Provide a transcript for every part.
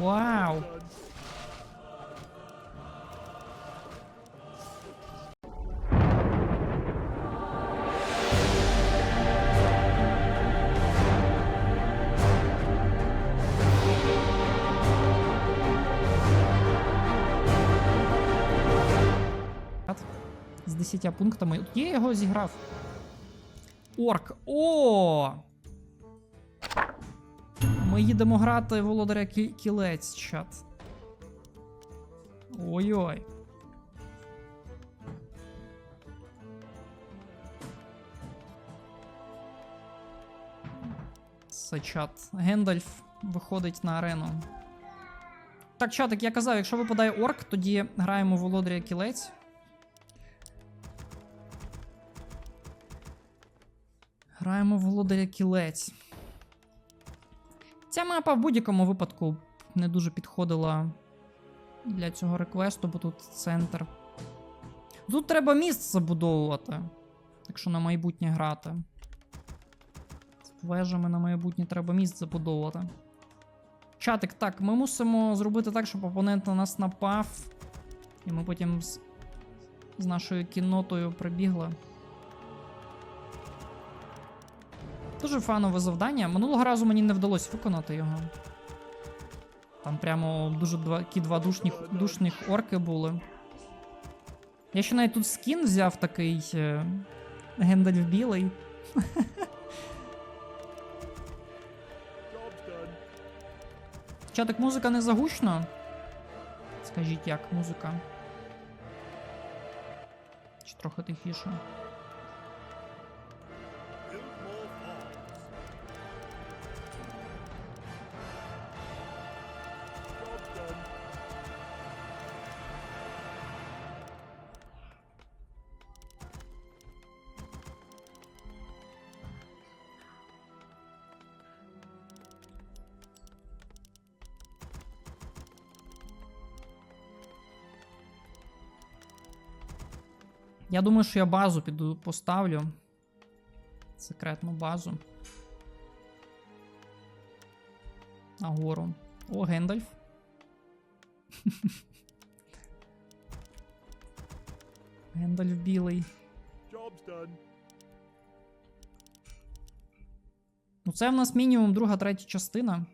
Вау! З 10 пунктами. Я його зіграв. Орк. О! Ми їдемо грати володаря Кі- кілець, чат. Ой-ой. Це чат. Гендальф виходить на арену. Так, чатик, я казав, якщо випадає орк, тоді граємо володаря кілець. Граємо володаря кілець. Ця мапа в будь-якому випадку не дуже підходила для цього реквесту, бо тут центр. Тут треба міст забудовувати, якщо на майбутнє грати. З вежами на майбутнє треба міст забудовувати. Чатик, так, ми мусимо зробити так, щоб опонент на нас напав. І ми потім з, з нашою кіннотою прибігли. Дуже фанове завдання. Минулого разу мені не вдалося виконати його. Там прямо дуже два, такі два душних, душних орки були. Я ще навіть тут скін взяв такий е, Гендальф білий. Чатик, музика не загучно? Скажіть, як музика? Чи трохи тихіше? Я думаю, що я базу піду поставлю. Секретну базу. Нагору. О, Гендальф. Гендальф білий. Ну, це в нас мінімум друга, третя частина.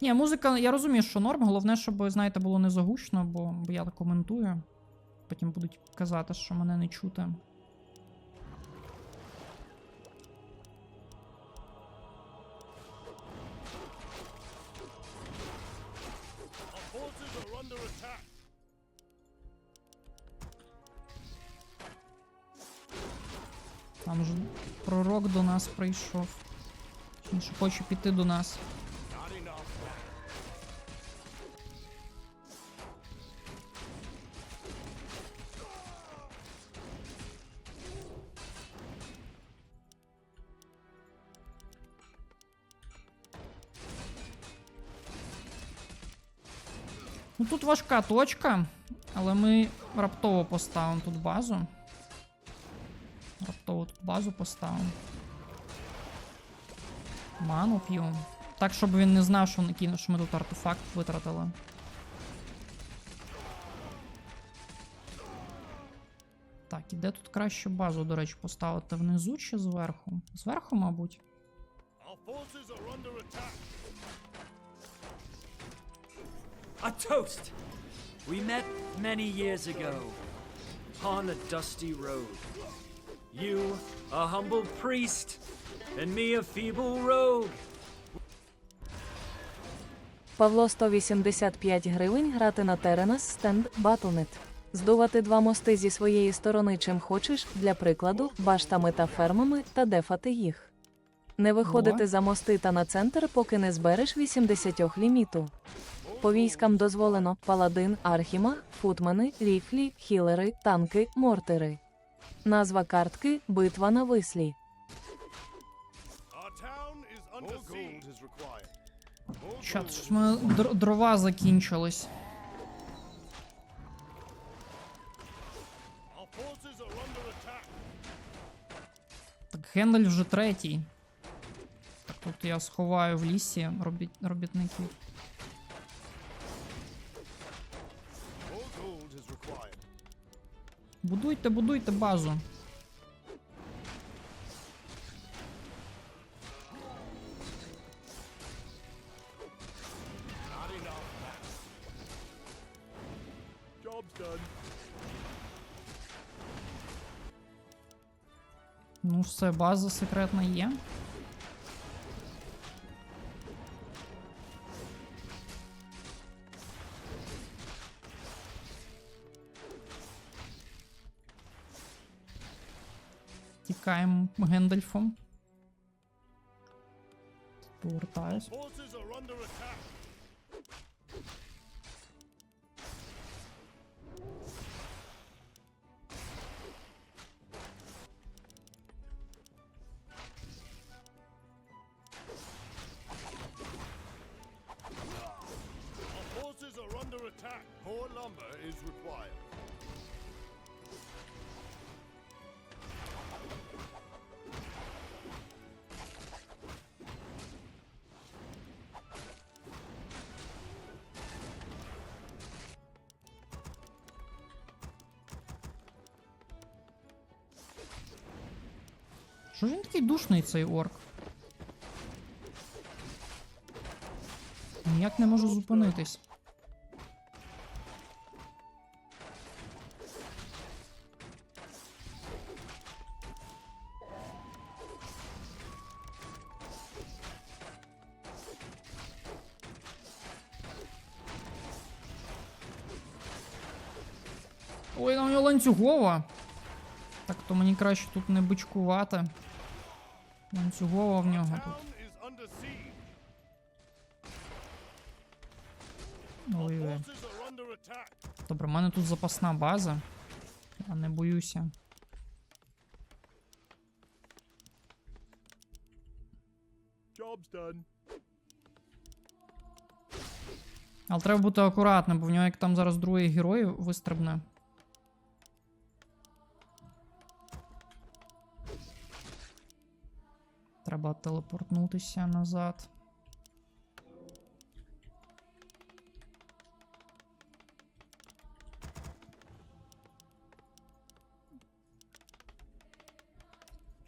Ні, музика, я розумію, що норм. Головне, щоб, знаєте, було не загучно, бо, я так коментую. Потім будуть казати, що мене не чути. Там же пророк до нас прийшов. Він хоче піти до нас. Ну тут важка точка, але ми раптово поставимо тут базу. Раптово тут базу поставимо. Ману п'ю. Так, щоб він не знав, що, накину, що ми тут артефакт витратили. Так, і де тут краще базу, до речі, поставити внизу чи зверху? Зверху, мабуть. A toast! We met many years ago on a dusty road. You, a humble priest, and me, a feeble rogue. Павло 185 гривень грати на Теренас стенд Battle.net. Здувати два мости зі своєї сторони чим хочеш, для прикладу, баштами та фермами та дефати їх. Не виходити за мости та на центр, поки не збереш 80 ліміту. По військам дозволено паладин, архіма, футмани, ріфлі, хілери, танки, мортири. Назва картки Битва на вислі. Щось в мене др- дрова закінчились. Так, Хендель вже третій. Так, тут я сховаю в лісі робіт... робітників. Будуйте, будуйте базу. Ну, все, база секретна є. Тікаємо Гендальфом. Повертаюсь. Forces are under attack. Our forces are under attack. More lumber is required. Що ж він такий душний цей орк? Ніяк не можу зупинитись. Ой, там у нього ланцюгова. Так, то мені краще тут не бичкувати. Ланцюгова в нього тут. Town is under siege. Ой, ой. Forces are under attack. Добре, в мене тут запасна база. Я не боюся. Job's done. Але треба бути акуратним, бо в нього як там зараз другий герой вистрибне. Треба телепортнутися назад.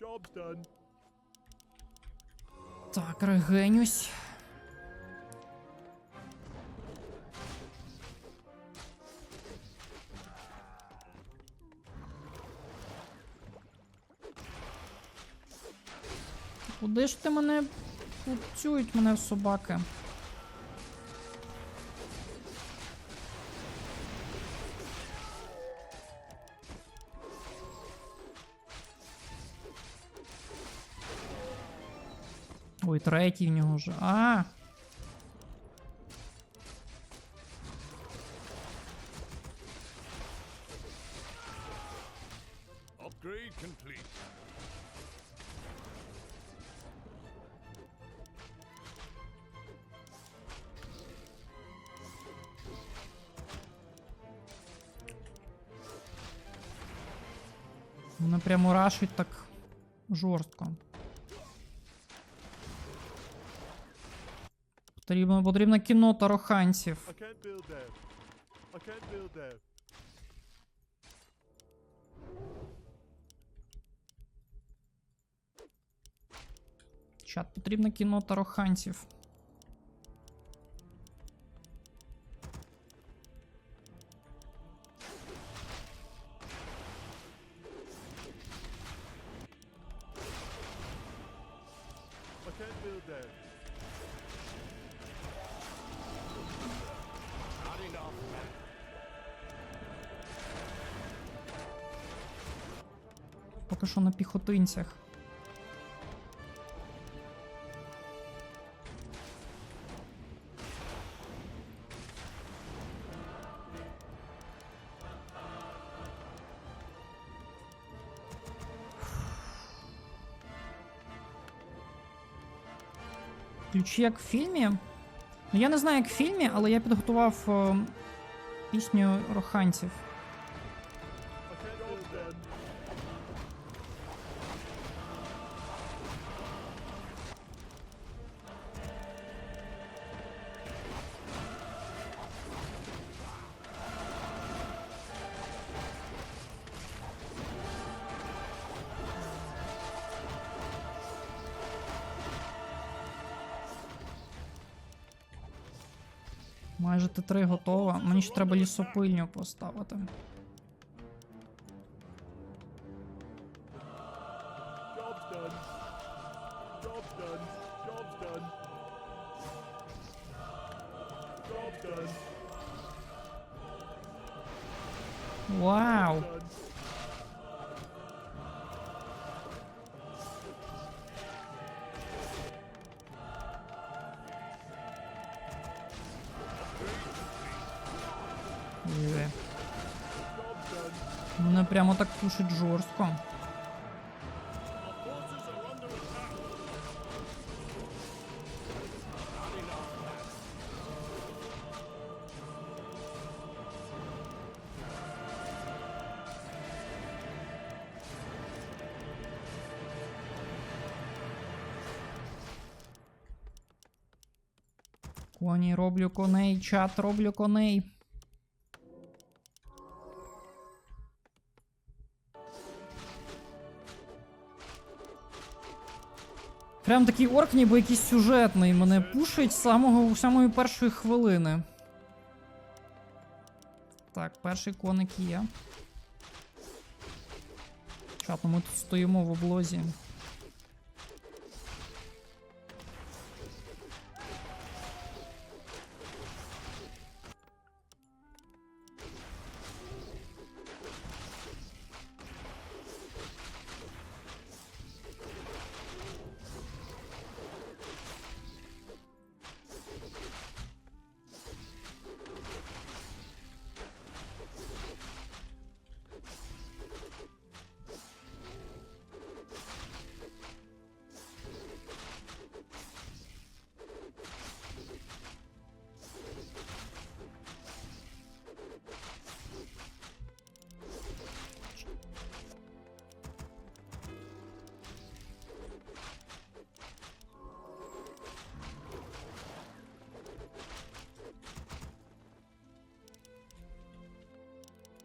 Job's done. Так, регенюсь. Куди ж ти мене Пуцюють мене собаки? Ой, третій в нього вже. А! рашить так жорстко. Потрібно, потрібно кіно тароханців. I can't build there. I can't build there. Чат, потрібно кіно тароханців. Поки що на піхотинцях. Ключі як в фільмі. Ну я не знаю, як в фільмі, але я підготував е, пісню роханців. Майже Т3 готова. Мені ще треба лісопильню поставити. Done. Job's done. Job's done. Job's done. Вау! Done. Є. Job's done. Мене прямо так пушить жорстко. Коні, роблю коней, чат, роблю коней. Прям такий орк, ніби якийсь сюжетний. Мене пушить з самого самої першої хвилини. Так, перший коник є. Чат, ну ми тут стоїмо в облозі.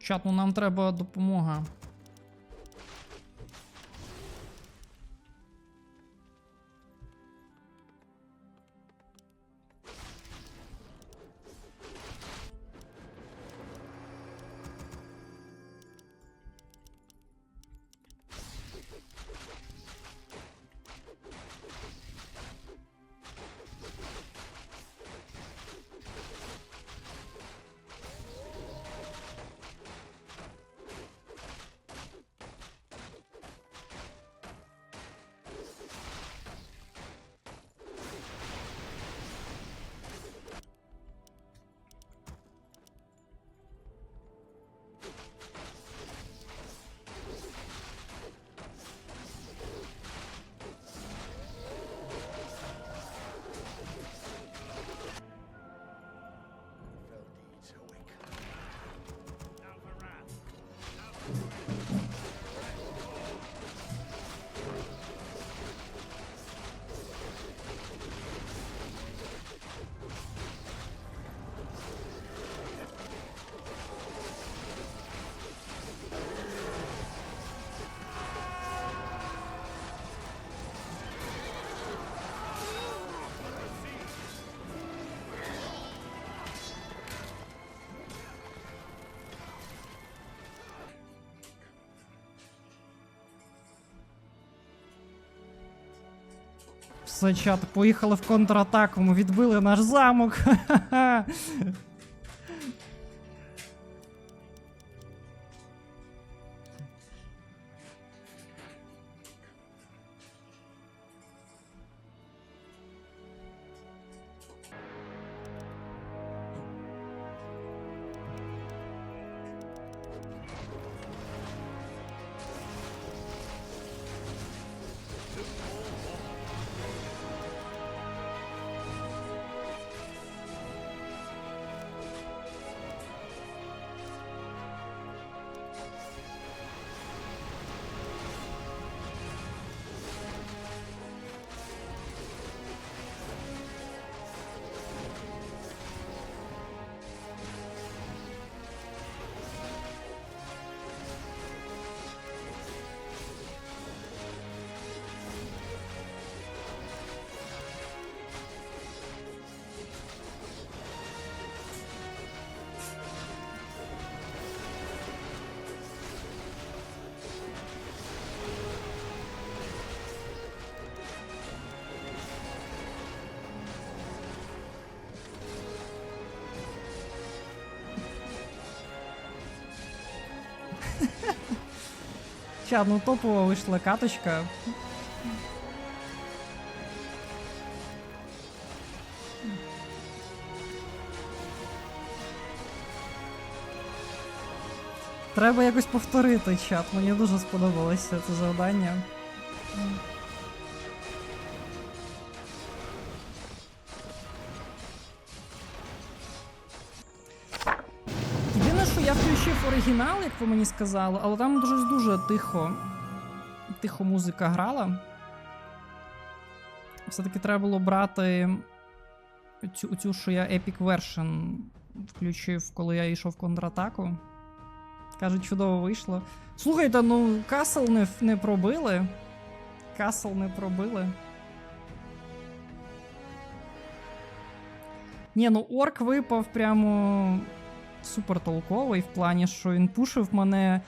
Чат, ну нам треба допомога. Все, чат, поїхали в контратаку, ми відбили наш замок. Ха-ха-ха. Ну топова вийшла каточка. Треба якось повторити чат. Мені дуже сподобалося це завдання. Я включив оригінал, як ви мені сказали, але там дуже дуже тихо. Тихо музика грала. Все-таки треба було брати цю, цю що я Epic Version включив, коли я йшов в контратаку. Каже, чудово вийшло. Слухайте, ну Касл не, не пробили. Касл не пробили. Ні, ну орк випав прямо супер толковий в плані, що він пушив мене.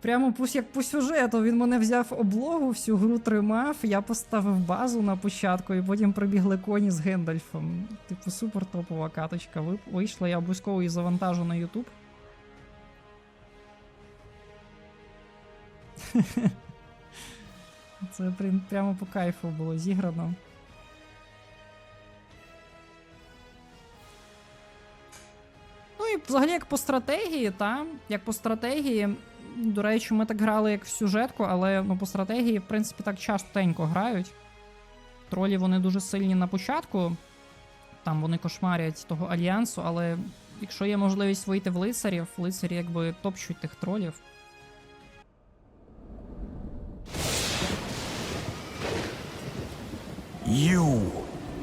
Прямо як по сюжету. Він мене взяв облогу, всю гру тримав, я поставив базу на початку, і потім прибігли коні з Гендальфом. Типу, супер топова каточка. Вийшла, я обов'язково її завантажу на YouTube. Це прямо по кайфу було зіграно. І взагалі як по стратегії, та як по стратегії. До речі, ми так грали як в сюжетку, але ну, по стратегії, в принципі, так частенько грають. Тролі вони дуже сильні на початку. Там вони кошмарять того альянсу, але якщо є можливість вийти в лицарів, лицарі якби топчуть тих тролів. You